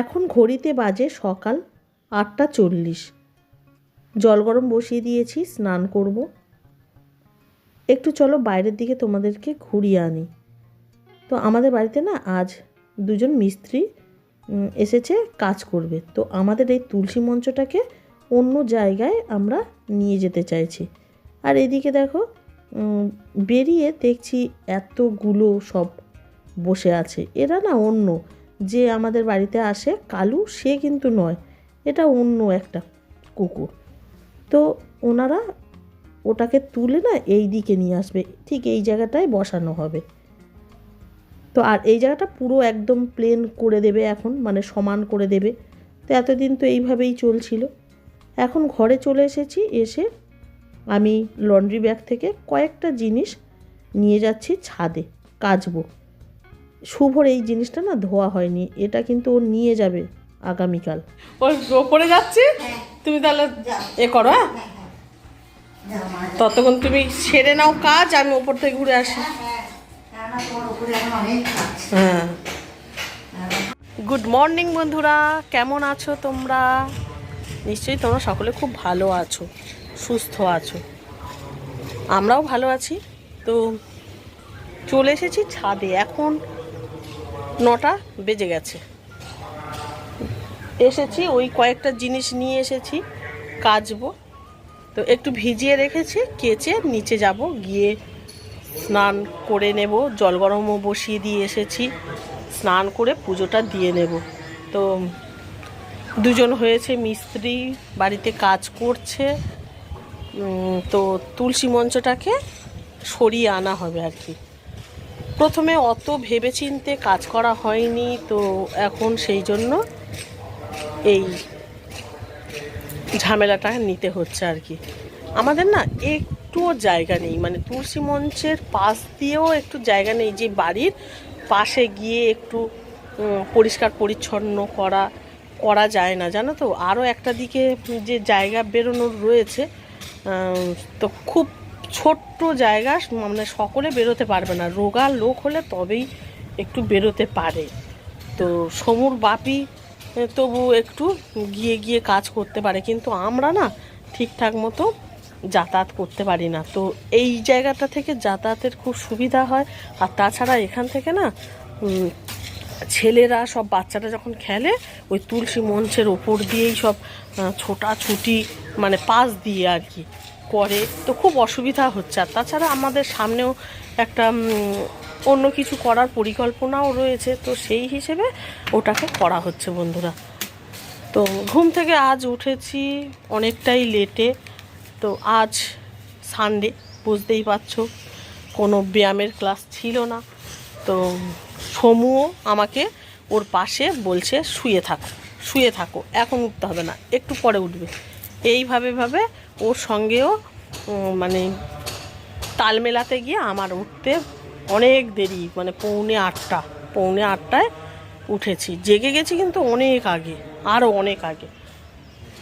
এখন ঘড়িতে বাজে সকাল আটটা চল্লিশ। জল গরম বসিয়ে দিয়েছি, স্নান করব। একটু চলো বাইরের দিকে তোমাদেরকে ঘুরিয়ে আনি। তো আমাদের বাড়িতে না আজ দুজন মিস্ত্রি এসেছে কাজ করবে। তো আমাদের এই তুলসী মঞ্চটাকে অন্য জায়গায় আমরা নিয়ে যেতে চাইছি। আর এদিকে দেখো বেরিয়ে দেখছি এতগুলো সব বসে আছে। এরা না অন্য যে আমাদের বাড়িতে আসে কালু, সে কিন্তু নয়। এটা অন্য একটা কুকুর। তো ওনারা ওটাকে তুলে না এই দিকে নিয়ে আসবে। ঠিক এই জায়গাটায় বসানো হবে। তো আর এই জায়গাটা পুরো একদম প্লেন করে দেবে এখন মানে সমান করে দেবে। তো এতদিন তো এইভাবেই চলছিল। এখন ঘরে চলে এসেছি, এসে আমি লন্ড্রি ব্যাগ থেকে কয়েকটা জিনিস নিয়ে যাচ্ছি ছাদে, কাচবো। শুভর এই জিনিসটা না ধোয়া হয়নি এটা কিন্তু ও নিয়ে যাবে আগামীকাল। ওই ওপরে যাচ্ছে? তুমি তাহলে এ করো হ্যাঁ? ততক্ষণ তুমি সেরে নাও কাজ আমি ওপর থেকে ঘুরে আসি। হ্যাঁ গুড মর্নিং বন্ধুরা। কেমন আছো তোমরা? নিশ্চয়ই তোমরা সকলে খুব ভালো আছো সুস্থ আছো। আমরাও ভালো আছি। তো চলে এসেছি ছাদে। এখন নটা বেজে গেছে। এসেছি, ওই কয়েকটা জিনিস নিয়ে এসেছি, কাচবো। তো একটু ভিজিয়ে রেখেছি, কেচে নিচে যাব, গিয়ে স্নান করে নেব, জল গরমও বসিয়ে দিয়ে এসেছি, স্নান করে পুজোটা দিয়ে নেব। তো দুজন হয়েছে, মিস্ত্রি, বাড়িতে কাজ করছে তো তুলসী মঞ্চটাকে সরিয়ে আনা হবে আর কি। প্রথমে অত ভেবেচিন্তে কাজ করা হয়নি, তো এখন সেই জন্য এই ঝামেলাটা নিতে হচ্ছে আর কি। আমাদের না একটুও জায়গা নেই মানে তুলসী মঞ্চের পাশ দিয়েও একটু জায়গা নেই, যে বাড়ির পাশে গিয়ে একটু পরিষ্কার পরিচ্ছন্ন করা করা যায় না, জানো তো? আরও একটা দিকে যে জায়গা বেরোনোর রয়েছে তো খুব ছোট্ট জায়গা মানে সকলে বেরোতে পারবে না। রোগা লোক হলে তবেই একটু বেরোতে পারে। তো সমুর বাপি তবু একটু গিয়ে গিয়ে কাজ করতে পারে। কিন্তু আমরা না ঠিকঠাক মতো যাতায়াত করতে পারি না। তো এই জায়গাটা থেকে যাতায়াতের খুব সুবিধা হয়। আর তাছাড়া এখান থেকে না ছেলেরা সব বাচ্চারা যখন খেলে, ওই তুলসী মঞ্চের ওপর দিয়েই সব ছোটাছুটি মানে পাশ দিয়ে আর কি। করে, তো খুব অসুবিধা হচ্ছে। আর তাছাড়া আমাদের সামনেও একটা অন্য কিছু করার পরিকল্পনাও রয়েছে, তো সেই হিসেবে ওটাকে করা হচ্ছে বন্ধুরা। তো ঘুম থেকে আজ উঠেছি অনেকটাই লেটে, তো আজ সানডে বুঝতেই পারছ, কোনো ব্যায়ামের ক্লাস ছিল না। তো সমুও আমাকে ওর পাশে বলছে, শুয়ে থাকো শুয়ে থাকো, এখন উঠতে হবে না, একটু পরে উঠবে। এইভাবে ভাবে ওর সঙ্গেও মানে তাল মেলাতে গিয়ে আমার উঠতে অনেক দেরি মানে পৌনে আটটা, পৌনে আটটায় উঠেছি। জেগে গেছি কিন্তু অনেক আগে আরও অনেক আগে।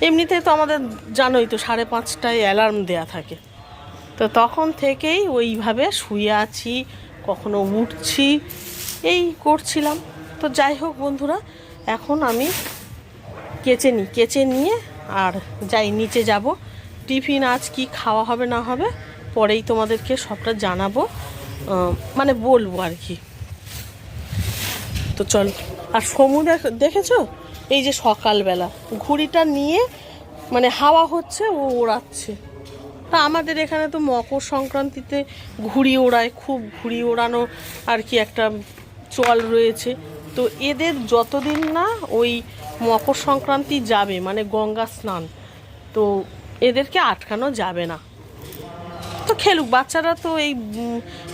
এমনিতে তো আমাদের জানোই তো, সাড়ে পাঁচটায় অ্যালার্ম দেয়া থাকে। তো তখন থেকেই ওইভাবে শুয়ে আছি, কখনো উঠছি, এই করছিলাম। তো যাই হোক বন্ধুরা, এখন আমি কেচে নিই কেচে নিয়ে আর যাই, নিচে যাব। টিফিন আজ কি খাওয়া হবে না হবে, পরেই তোমাদেরকে সবটা জানাব মানে বলব আর কি। তো চল, আর সমু দেখ, দেখেছ? এই যে সকালবেলা, ঘুড়িটা নিয়ে মানে হাওয়া হচ্ছে, ও ওড়াচ্ছে। তা আমাদের এখানে তো মকর সংক্রান্তিতে ঘুড়ি ওড়ায়, খুব ঘুড়ি ওড়ানো আর কি একটা চল রয়েছে। তো এদের যতদিন না ওই মকর সংক্রান্তি যাবে মানে গঙ্গা স্নান, তো এদেরকে আটকানো যাবে না। তো খেলুক, বাচ্চারা তো এই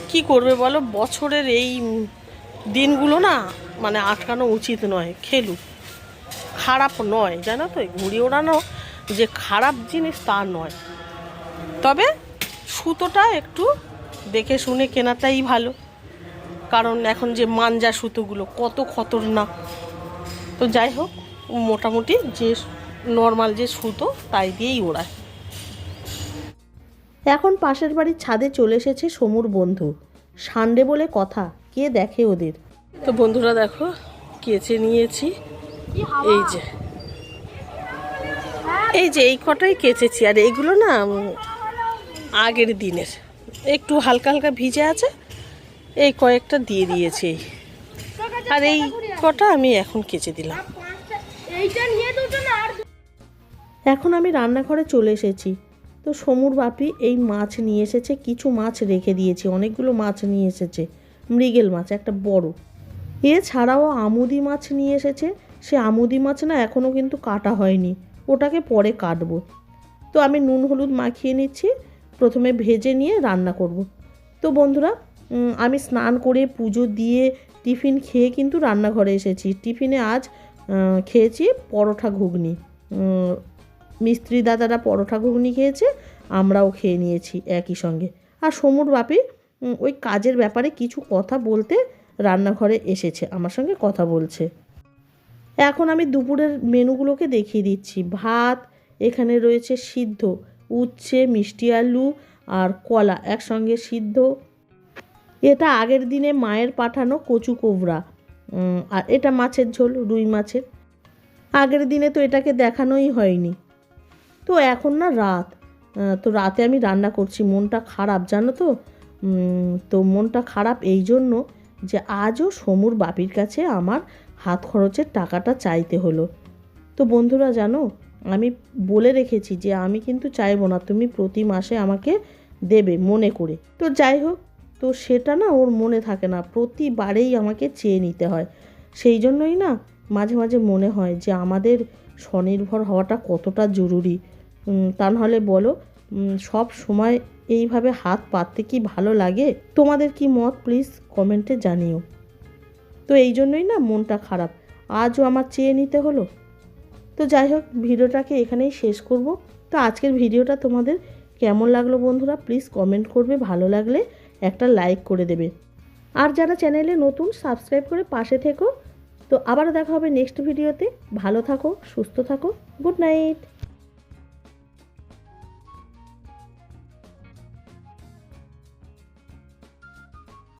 কি করবে বলো? বছরের এই দিনগুলো না মানে আটকানো উচিত নয়, খেলুক। খারাপ নয়, জানো তো? ঘুড়ি ওড়ানো যে খারাপ জিনিস, তা নয়। তবে সুতোটা একটু দেখে শুনে কেনাটাই ভালো। কারণ এখন যে মাঞ্জা সুতোগুলো, কত খতরনাক। তো যাই হোক, মোটামুটি যে নর্মাল যে সুতো, তাই দিয়েই ওড়ায়। এখন পাশের বাড়ির ছাদে চলে এসেছে সমুর বন্ধু। সানডে বলে কথা কে দেখে ওদের? তো বন্ধুরা দেখো কেচে নিয়েছি। এই যে। এই যে এই কটাই কেচেছি। আর এইগুলো না আগের দিনের। একটু হালকা হালকা ভিজে আছে এই কয়েকটা দিয়ে দিয়েছি। আর এই কটা আমি এখন কেচে দিলাম। এখন আমি রান্নাঘরে চলে এসেছি। তো সমুর বাপি এই মাছ নিয়ে এসেছে, কিছু মাছ রেখে দিয়েছে, অনেকগুলো মাছ নিয়ে এসেছে, মৃগেল মাছ, একটা বড়। এছাড়াও আমুদি মাছ নিয়ে এসেছে, সে আমুদি মাছ না এখনও কিন্তু কাটা হয়নি, ওটাকে পরে কাটবো। তো আমি নুন, হলুদ মাখিয়ে নিচ্ছি, প্রথমে ভেজে নিয়ে রান্না করব। তো বন্ধুরা আমি স্নান করে পুজো দিয়ে টিফিন খেয়ে কিন্তু রান্নাঘরে এসেছি। টিফিনে আজ খেয়েছি পরোটা ঘুগনি মিস্ত্রি দাদারা পরোটা ঘুগনি খেয়েছে, আমরাও খেয়ে নিয়েছি একই সঙ্গে। আর সমুর বাপি ওই কাজের ব্যাপারে কিছু কথা বলতে রান্নাঘরে এসেছে, আমার সঙ্গে কথা বলছে। এখন আমি দুপুরের মেনুগুলোকে দেখিয়ে দিচ্ছি। ভাত, এখানে রয়েছে সিদ্ধ, উচ্ছে, মিষ্টি আলু আর কলা একসঙ্গে সিদ্ধ। এটা আগের দিনে মায়ের পাঠানো কচু কোবরা আর এটা মাছের ঝোল, রুই মাছের। আগের দিনে তো এটাকে দেখানোই হয়নি। তো এখন না রাত। তো রাতে আমি রান্না করছি, মনটা খারাপ, জানো তো? তো মনটা খারাপ এই জন্য যে আজও সমুর বাপির কাছে আমার হাত খরচের টাকাটা চাইতে হলো। তো বন্ধুরা, জানো, আমি বলে রেখেছি যে আমি কিন্তু চাইব না, তুমি প্রতি মাসে আমাকে দেবে মনে করে। তো যাই হোক, তো সেটা না ওর মনে থাকে না, প্রতিবারেই আমাকে চেয়ে নিতে হয়। সেই জন্যই না মাঝে মাঝে মনে হয় যে আমাদের স্বনির্ভর হওয়াটা কতটা জরুরি। তা নাহলে বলো সব সময় এইভাবে হাত পাততে কি ভালো লাগে? তোমাদের কি মত? প্লিজ কমেন্টে জানিও। তো এই জন্যই না মনটা খারাপ। আজও আমার চেয়ে নিতে হলো। তো যাই হোক, ভিডিওটাকে এখানেই শেষ করব। তো আজকের ভিডিওটা তোমাদের কেমন লাগল বন্ধুরা? প্লিজ কমেন্ট করবে। ভালো লাগলে একটা লাইক করে দেবে। আর যারা চ্যানেলে নতুন সাবস্ক্রাইব করে পাশে থেকো। তো আবারও দেখা হবে নেক্সট ভিডিওতে ভালো থাকো, সুস্থ থাকো। Good night